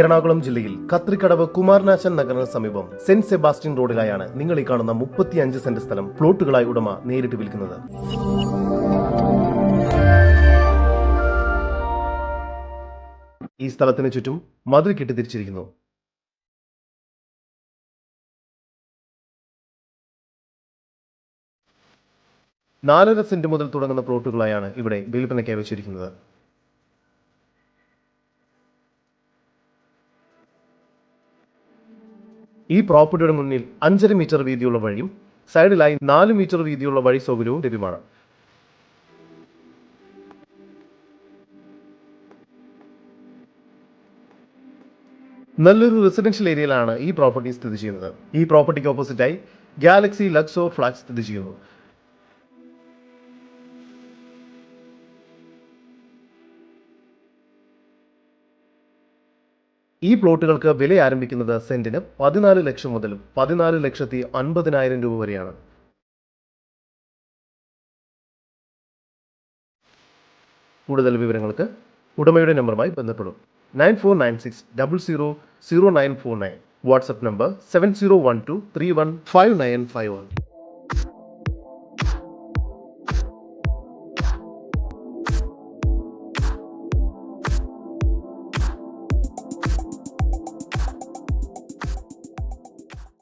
എറണാകുളം ജില്ലയിൽ കത്രിക്കടവ് കുമാരനാശൻ നഗറിന് സമീപം saint Sebastian റോഡിലായാണ് നിങ്ങൾ ഈ കാണുന്ന മുപ്പത്തിയഞ്ച് സെന്റ് സ്ഥലം പ്ലോട്ടുകളായി ഉടമ നേരിട്ട് വിൽക്കുന്നത്. ഈ സ്ഥലത്തിന് ചുറ്റും മതിൽ കെട്ടിത്തിരിച്ചിരിക്കുന്നു. നാലര സെന്റ് മുതൽ തുടങ്ങുന്ന പ്ലോട്ടുകളായാണ് ഇവിടെ വിൽപ്പനയ്ക്കായി വെച്ചിരിക്കുന്നത്. ഈ പ്രോപ്പർട്ടിയുടെ മുന്നിൽ അഞ്ചര മീറ്റർ വീതിയുള്ള വഴിയും സൈഡിലായി നാല് മീറ്റർ വീതിയുള്ള വഴി സൗകര്യവും ലഭ്യമാണ്. നല്ലൊരു റെസിഡൻഷ്യൽ ഏരിയയിലാണ് ഈ പ്രോപ്പർട്ടി സ്ഥിതി ചെയ്യുന്നത്. ഈ പ്രോപ്പർട്ടിക്ക് ഓപ്പോസിറ്റായി ഗാലക്സി ലക്സോ ഫ്ലാറ്റ് സ്ഥിതി ചെയ്യുന്നു. ഈ പ്ലോട്ടുകൾക്ക് വില ആരംഭിക്കുന്നത് സെന്റിന് പതിനാല് ലക്ഷം മുതൽ പതിനാല് ലക്ഷത്തി അൻപതിനായിരം രൂപ വരെയാണ്. കൂടുതൽ വിവരങ്ങൾക്ക് ഉടമയുടെ നമ്പറുമായി ബന്ധപ്പെടും. Nine four nine six double zero zero nine four nine. WhatsApp number seven zero one two three one five nine five one.